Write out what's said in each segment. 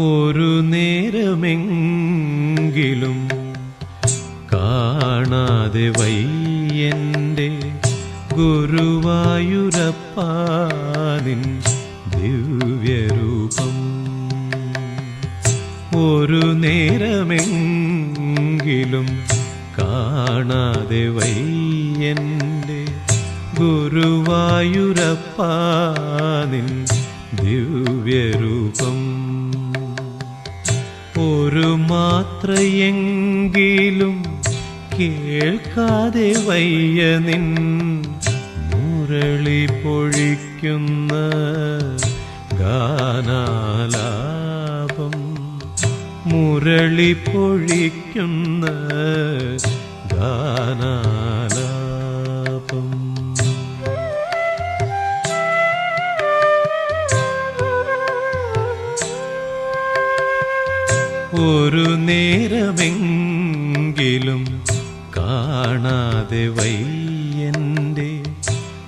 ഒരു നേരമെങ്കിലും കാണാതെ വയ്യന്റെ ഗുരുവായൂരപ്പാനിൻ ദിവ്യരൂപം. ഒരു നേരമെങ്കിലും കാണാതെ വയ്യന്റെ ഗുരുവായൂരപ്പാനിൻ ദിവ്യരൂപം. ഒരു മാത്രയെങ്കിലും കേൾക്കാതെ വയ്യ നിൻ മുരളി പൊഴിക്കുന്ന ഗാനാലാപം. മുരളി പൊഴിക്കുന്ന ഗാനാലാപം. ഒരു നേരമെങ്കിലും കാണാതെ വയ്യന്റെ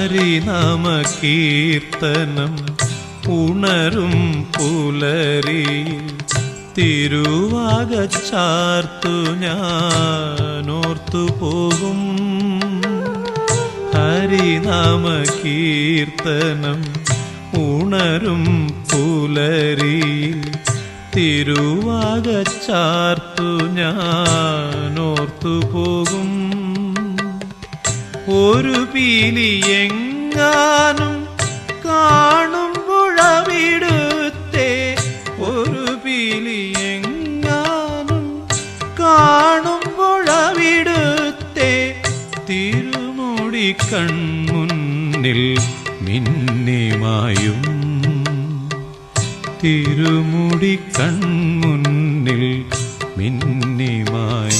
ഹരിനാമ കീർത്തനം ഉണരും പുലരി തിരുവാകച്ചാർത്തു ഞാനോർത്തു പോകും. ഹരിനാമ കീർത്തനം ഉണരും പുലരി തിരുവാകച്ചാർത്തു ഞാനോർത്തു പോകും. ഒരു പീലി എങ്ങാനും കാണുമ്പോഴവിടുത്തെ ഒരു പീലി എങ്ങാനും കാണുമ്പോഴവിടുത്തെ തിരുമുടി കൺമുന്നിൽ മിന്നിമായും. തിരുമുടി കൺമുന്നിൽ മിന്നിമായും.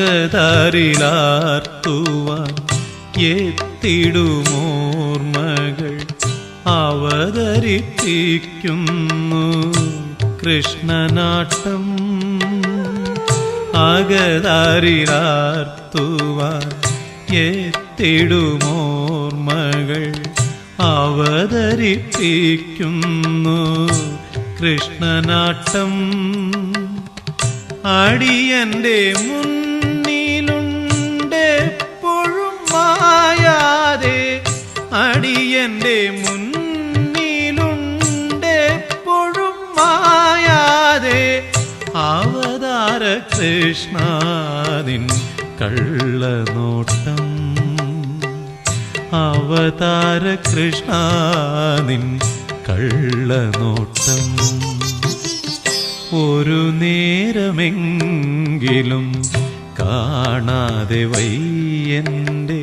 അകതാരിലാർത്തുവാൻ എത്തിടുമോർമകൾ അവതരിപ്പിക്കുന്നു. കൃഷ്ണനാട്ടം അകതാരിലാർത്തുവാൻ എത്തിടുമോർമകൾ അവതരിപ്പിക്കുന്നു. കൃഷ്ണനാട്ടം അടിയന്റെ മുന്നിലുണ്ടാകുന്ന എന്റെ മുന്നിലുണ്ടെപ്പോഴും മായാതെ അവതാര കൃഷ്ണാദിൻ കള്ളനോട്ടം. അവതാര കൃഷ്ണാദിൻ കള്ളനോട്ടം. ഒരു നേരമെങ്കിലും കാണാതെ വയ്യന്റെ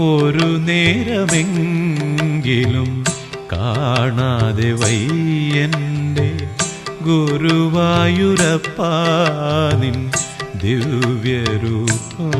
ഒരു നേരമെങ്കിലും കാണാതെ വയ്യന്റെ ഗുരുവായൂരപ്പാനിൻ ദിവ്യരൂപം.